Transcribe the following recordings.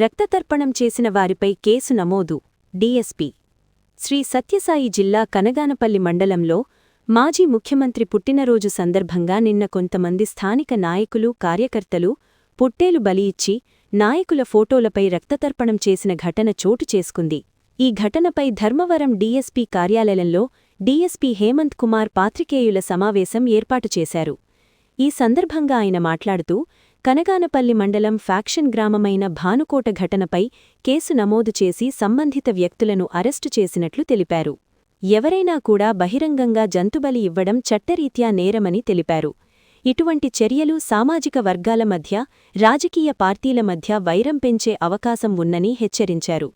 రక్తతర్పణం చేసిన వారిపై కేసు నమోదు డీఎస్పీ. శ్రీ సత్యసాయి జిల్లా కనగానపల్లి మండలంలో మాజీ ముఖ్యమంత్రి పుట్టినరోజు సందర్భంగా నిన్న కొంతమంది స్థానిక నాయకులు కార్యకర్తలు పుట్టేలు బలి ఇచ్చి నాయకుల ఫోటోలపై రక్తతర్పణం చేసిన ఘటన చోటు చేసుకుంది. ఈ ఘటనపై ధర్మవరం డీఎస్పీ కార్యాలయంలో డీఎస్పీ హేమంత్ కుమార్ పాత్రికేయుల సమావేశం ఏర్పాటు చేశారు. ఈ సందర్భంగా ఆయన మాట్లాడుతూ కనగానపల్లి మండలం ఫ్యాక్షన్ గ్రామమైన భానుకోట ఘటనపై కేసు నమోదు చేసి సంబంధిత వ్యక్తులను అరెస్టు చేసినట్లు తెలిపారు. ఎవరైనా కూడా బహిరంగంగా జంతుబలి ఇవ్వడం చట్టరీత్యా నేరమని తెలిపారు. ఇటువంటి చర్యలు సామాజిక వర్గాల మధ్య రాజకీయ పార్టీల మధ్య వైరం పెంచే అవకాశం ఉన్నని హెచ్చరించారు.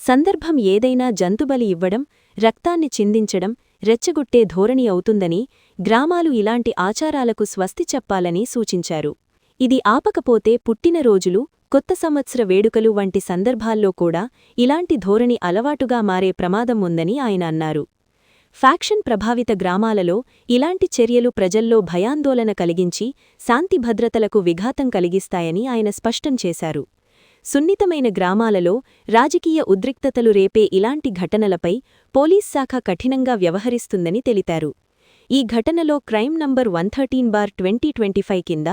సందర్భం ఏదైనా జంతుబలి ఇవ్వడం రక్తాన్ని చిందించడం రెచ్చగొట్టే ధోరణి అవుతుందని గ్రామాలు ఇలాంటి ఆచారాలకు స్వస్తి చెప్పాలని సూచించారు. ఇది ఆపకపోతే పుట్టినరోజులు కొత్త సంవత్సర వేడుకలు వంటి సందర్భాల్లో కూడా ఇలాంటి ధోరణి అలవాటుగా మారే ప్రమాదం ఉందని ఆయన అన్నారు. ఫ్యాక్షన్ ప్రభావిత గ్రామాలలో ఇలాంటి చర్యలు ప్రజల్లో భయాందోళన కలిగించి శాంతి భద్రతలకు విఘాతం కలిగిస్తాయని ఆయన స్పష్టం చేశారు. సున్నితమైన గ్రామాలలో రాజకీయ ఉద్రిక్తతలు రేపే ఇలాంటి ఘటనలపై పోలీస్ శాఖ కఠినంగా వ్యవహరిస్తుందని తెలిపారు. ఈ ఘటనలో crime number one thirteen bar twenty twenty five కింద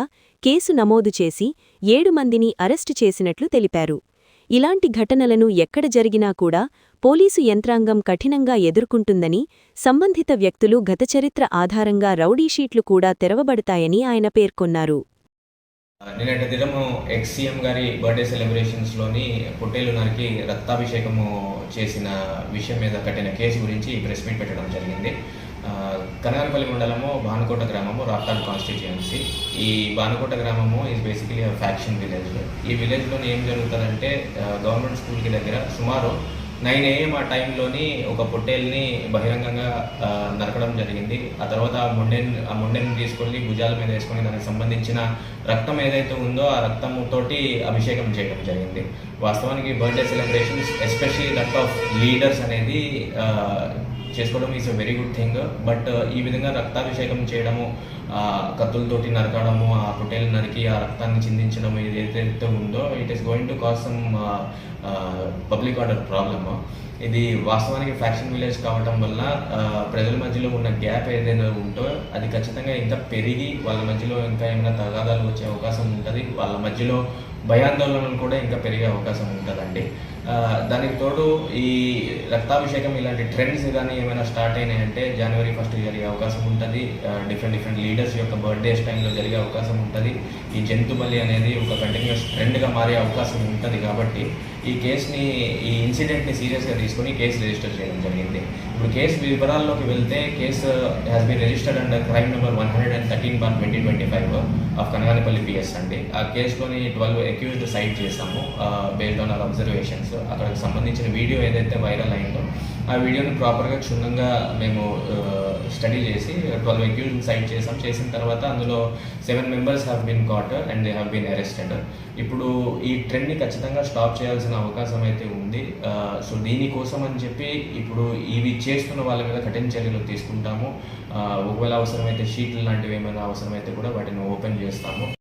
కేసు నమోదు చేసి ఏడు మందిని అరెస్టు చేసినట్లు తెలిపారు. ఇలాంటి ఘటనలను ఎక్కడ జరిగినా కూడా పోలీసు యంత్రాంగం కఠినంగా ఎదుర్కొంటుందని సంబంధిత వ్యక్తులు గతచరిత్ర ఆధారంగా రౌడీషీట్లు కూడా తెరవబడతాయని ఆయన పేర్కొన్నారు. నిన్నటి దినము ఎక్స్సీఎం గారి బర్త్డే సెలబ్రేషన్స్లోని పొట్టేలు నరికి రక్తాభిషేకము చేసిన విషయం మీద కట్టిన కేసు గురించి ప్రెస్ మీట్ పెట్టడం జరిగింది. కనగనపల్లి మండలము భానుకోట గ్రామము రాప్తాడ్ కాన్స్టిట్యుయెన్సీ. ఈ భానుకోట గ్రామము ఈజ్ బేసికలీ ఫ్యాక్షన్ విలేజ్ ఈ విలేజ్లో ఏం జరుగుతుందంటే గవర్నమెంట్ స్కూల్కి దగ్గర సుమారు నైన్ ఏఎం ఆ టైంలోని ఒక పొట్టేల్ని బహిరంగంగా నరకడం జరిగింది. ఆ తర్వాత ఆ మొండెన్ ఆ మొండెని తీసుకొని భుజాల మీద వేసుకొని దానికి సంబంధించిన రక్తం ఏదైతే ఉందో ఆ రక్తం తోటి అభిషేకం చేయడం జరిగింది. వాస్తవానికి birthday celebrations especially that of leaders అనేది చేసుకోవడం is a very good thing but ఈ విధంగా రక్తాభిషేకం చేయడము కత్తులతోటి నరకడము ఆ పుట్టేలు నరికి ఆ రక్తాన్ని చిందించడం ఇది ఏదైతే ఉందో it is going to cause some public order problem ఇది వాస్తవానికి ఫ్యాక్షన్ విలేజ్ కావటం వల్ల ప్రజల మధ్యలో ఉన్న గ్యాప్ ఏదైనా ఉంటో అది ఖచ్చితంగా ఇంకా పెరిగి వాళ్ళ మధ్యలో ఇంకా ఏమైనా తగాదాలు వచ్చే అవకాశం ఉంటుంది. వాళ్ళ మధ్యలో భయాందోళనలు కూడా ఇంకా పెరిగే అవకాశం ఉంటుందండి. దానికి తోడు ఈ రక్తాభిషేకం ఇలాంటి ట్రెండ్స్ కానీ ఏమైనా స్టార్ట్ అయినాయంటే జనవరి ఫస్ట్ జరిగే అవకాశం ఉంటుంది. డిఫరెంట్ డిఫరెంట్ లీడర్స్ యొక్క బర్త్డేస్ టైంలో జరిగే అవకాశం ఉంటుంది. ఈ జంతు బలి అనేది ఒక కంటిన్యూస్ ట్రెండ్గా మారే అవకాశం ఉంటుంది కాబట్టి ఈ కేసుని ఈ ఇన్సిడెంట్ని సీరియస్గా తీసుకొని కేసు రిజిస్టర్ చేయడం జరిగింది. ఇప్పుడు కేసు వివరాల్లోకి వెళ్తే case has been registered under crime number one hundred and thirteen bar twenty twenty five of Kanaganapalli PS అండి ఆ కేసులోని ట్వెల్వ్ అక్యూజ్డ్ సైట్ చేస్తాము బేస్డ్ ఆన్ అవర్ అబ్జర్వేషన్స్ అక్కడికి సంబంధించిన వీడియో ఏదైతే వైరల్ అయిందో ఆ వీడియోని ప్రాపర్గా క్షుణ్ణంగా మేము స్టడీ చేసి ట్వెల్వ్ ఎక్యూజన్ సైట్ చేసాం. చేసిన తర్వాత అందులో seven members have been caught and they have been arrested ఇప్పుడు ఈ ట్రెండ్ని ఖచ్చితంగా స్టాప్ చేయాల్సిన అవకాశం అయితే ఉంది. సో దీనికోసం అని చెప్పి ఇప్పుడు ఇవి చేస్తున్న వాళ్ళ మీద కఠిన చర్యలు తీసుకుంటాము. ఒకవేళ అవసరమైతే షీట్లు లాంటివి ఏమైనా అవసరమైతే కూడా వాటిని ఓపెన్ చేస్తాము.